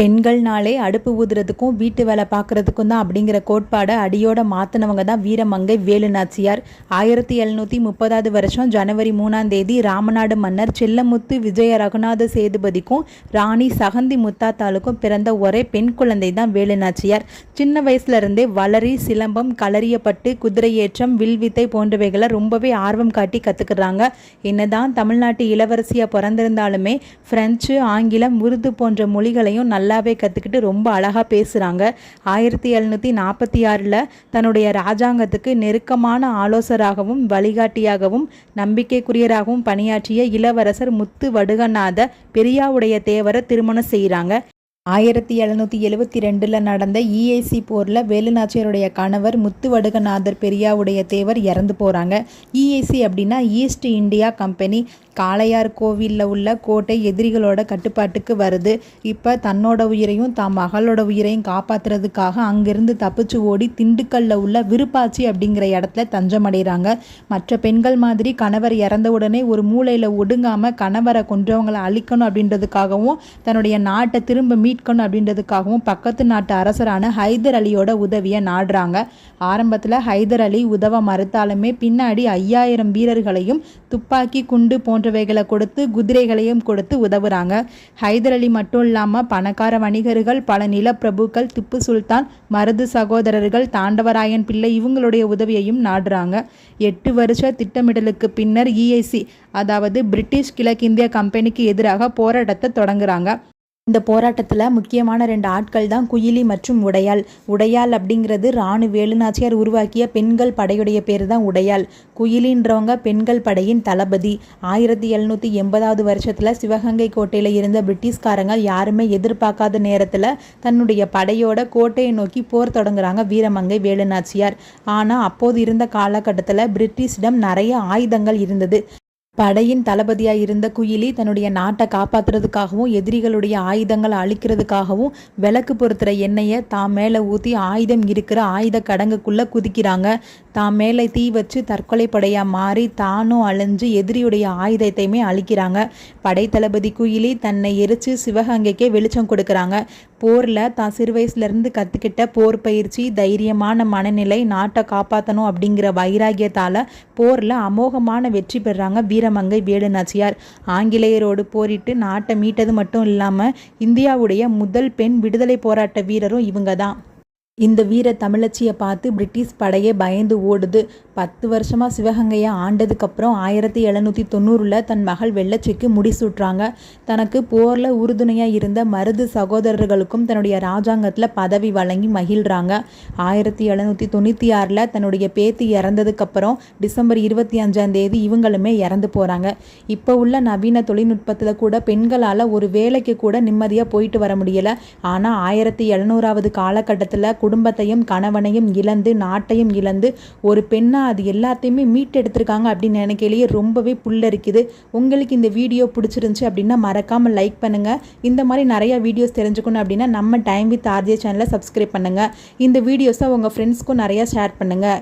பெண்கள்னாலே அடுப்பு ஊதுறதுக்கும் வீட்டு வேலை பார்க்குறதுக்கும் தான் அப்படிங்கிற கோட்பாடை அடியோட மாற்றினவங்க தான் வீரமங்கை வேலுநாச்சியார். ஆயிரத்தி எழுநூற்றி முப்பதாவது வருஷம் ஜனவரி மூணாம் தேதி ராமநாடு மன்னர் செல்லமுத்து விஜய ரகுநாத சேதுபதிக்கும் ராணி சகந்தி முத்தாத்தாளுக்கும் பிறந்த ஒரே பெண் குழந்தை தான் வேலுநாச்சியார். சின்ன வயசுல இருந்தே வளரி சிலம்பம் களரியப்பட்டு குதிரையேற்றம் வில்வித்தை போன்றவைகளை ரொம்பவே ஆர்வம் காட்டி கற்றுக்குறாங்க என்னதான் தமிழ்நாட்டு இளவரசியாக பிறந்திருந்தாலுமே ஃப்ரெஞ்சு ஆங்கிலம் உருது போன்ற மொழிகளையும் நல்லாவே கற்றுக்கிட்டு ரொம்ப அழகாக பேசுகிறாங்க ஆயிரத்தி எழுநூற்றி நாற்பத்தி ஆறில் தன்னுடைய ராஜாங்கத்துக்கு நெருக்கமான ஆலோசராகவும் வழிகாட்டியாகவும் நம்பிக்கைக்குரியராகவும் பணியாற்றிய இளவரசர் முத்து வடுகநாத பெரியாவுடைய தேவரை திருமணம் செய்கிறாங்க ஆயிரத்தி எழுநூற்றி எழுவத்தி ரெண்டில் நடந்த இஏசி போரில் வேலுநாச்சியாருடைய கணவர் முத்துவடுகநாதர் பெரியாவுடைய தேவர் இறந்து போகிறாங்க இஏசி அப்படின்னா ஈஸ்ட் இந்தியா கம்பெனி காளையார் கோவிலில் உள்ள கோட்டை எதிரிகளோட கட்டுப்பாட்டுக்கு வருது. இப்போ தன்னோட உயிரையும் தான் மகளோட உயிரையும் காப்பாற்றுறதுக்காக அங்கிருந்து தப்பிச்சு ஓடி திண்டுக்கல்ல உள்ள விருப்பாச்சி அப்படிங்கிற இடத்துல தஞ்சமடைகிறாங்க மற்ற பெண்கள் மாதிரி கணவர் இறந்த உடனே ஒரு மூலையில் ஒடுங்காமல் கணவரை கொன்றவங்களை அழிக்கணும் அப்படின்றதுக்காகவும் தன்னுடைய நாட்டை திரும்ப மீட்கணும் அப்படின்றதுக்காகவும் பக்கத்து நாட்டு அரசரான ஹைதர் அலியோட உதவியை நாடுறாங்க. ஆரம்பத்தில் ஹைதர் அலி உதவ மறுத்தாலுமே பின்னாடி ஐயாயிரம் வீரர்களையும் துப்பாக்கி குண்டு போன்ற போன்றவைகளை கொடுத்து குதிரைகளையும் கொடுத்து உதவுறாங்க. ஹைதர் அலி மட்டும் இல்லாமல் பணக்கார வணிகர்கள் பல நிலப்பிரபுக்கள் திப்பு சுல்தான் மருது சகோதரர்கள் தாண்டவராயன் பிள்ளை இவங்களுடைய உதவியையும் நாடுறாங்க. எட்டு வருஷ திட்டமிடலுக்கு பின்னர் இஐசி அதாவது பிரிட்டிஷ் கிழக்கிந்திய கம்பெனிக்கு எதிராக போராட்டத்தை தொடங்குறாங்க. இந்த போராட்டத்தில் முக்கியமான ரெண்டு ஆட்கள் தான் குயிலி மற்றும் உடையாள். உடையாள் அப்படிங்கிறது ராணு வேலுநாச்சியார் உருவாக்கிய பெண்கள் படையுடைய பேர் தான் உடையாள். குயிலின்றவங்க பெண்கள் படையின் தளபதி. ஆயிரத்தி எழுநூற்றி எண்பதாவது வருஷத்தில் சிவகங்கை கோட்டையில் இருந்த பிரிட்டிஷ்காரங்க யாருமே எதிர்பார்க்காத நேரத்தில் தன்னுடைய படையோட கோட்டையை நோக்கி போர் தொடங்குறாங்க வீரமங்கை வேலுநாச்சியார். ஆனால் அப்போது இருந்த காலகட்டத்தில் பிரிட்டிஷிடம் நிறைய ஆயுதங்கள் இருந்தது. படையின் தளபதியாக இருந்த குயிலி தன்னுடைய நாட்டை காப்பாற்றுறதுக்காகவும் எதிரிகளுடைய ஆயுதங்களை அழிக்கிறதுக்காகவும் விளக்கு பொருத்துகிற எண்ணெயை தான் மேலே ஊற்றி ஆயுதம் இருக்கிற ஆயுத கடங்குக்குள்ளே குதிக்கிறாங்க. தான் மேலே தீ வச்சு தற்கொலை படையாக மாறி தானும் அழிஞ்சு எதிரியுடைய ஆயுதத்தையுமே அழிக்கிறாங்க. படை தளபதி குயிலி தன்னை எரித்து சிவகங்கைக்கே வெளிச்சம் கொடுக்குறாங்க. போரில் தான் சிறு வயசுலேருந்து கற்றுக்கிட்ட போர் பயிற்சி தைரியமான மனநிலை நாட்டை காப்பாற்றணும் அப்படிங்கிற வைராகியத்தால் போரில் அமோகமான வெற்றி பெறாங்க வீரமங்கை வேலுநாச்சியார். ஆங்கிலேயரோடு போரிட்டு நாட்டை மீட்டது மட்டும் இல்லாமல் இந்தியாவுடைய முதல் பெண் விடுதலை போராட்ட வீரரும் இவங்க தான் இந்த வீர தமிழச்சியை பார்த்து பிரிட்டிஷ் படையே பயந்து ஓடுது. பத்து வருஷமாக சிவகங்கையை ஆண்டதுக்கப்புறம் ஆயிரத்தி எழுநூற்றி தொண்ணூறில் தன் மகள் வெள்ளச்சிக்கு முடிசூட்டுறாங்க. தனக்கு போரில் உறுதுணையாக இருந்த மருது சகோதரர்களுக்கும் தன்னுடைய ராஜாங்கத்தில் பதவி வழங்கி மகிழ்கிறாங்க ஆயிரத்தி எழுநூற்றி தொண்ணூற்றி ஆறில் தன்னுடைய பேத்தி இறந்ததுக்கப்புறம் டிசம்பர் இருபத்தி அஞ்சாம் தேதி இவங்களுமே இறந்து போகிறாங்க இப்போ உள்ள நவீன தொழில்நுட்பத்தில் கூட பெண்களால் ஒரு வேலைக்கு கூட நிம்மதியாக போயிட்டு வர முடியலை. ஆனால் ஆயிரத்தி எழுநூறாவது காலகட்டத்தில் குடும்பத்தையும் கணவனையும் இழந்து நாட்டையும் இழந்து ஒரு பெண்ணாக அது எல்லாத்தையுமே மீட்டெடுத்திருக்காங்க அப்படின்னு நினைக்கலையே ரொம்பவே புல்லரிக்குது. உங்களுக்கு இந்த வீடியோ பிடிச்சிருந்துச்சி அப்படின்னா மறக்காமல் லைக் பண்ணுங்கள் இந்த மாதிரி நிறையா வீடியோஸ் தெரிஞ்சுக்கணும் அப்படின்னா நம்ம டைம் வித் ஆர்ஜே சேனலை சப்ஸ்கிரைப் பண்ணுங்கள் இந்த வீடியோஸை உங்கள் ஃப்ரெண்ட்ஸ்க்கும் நிறையா ஷேர் பண்ணுங்கள்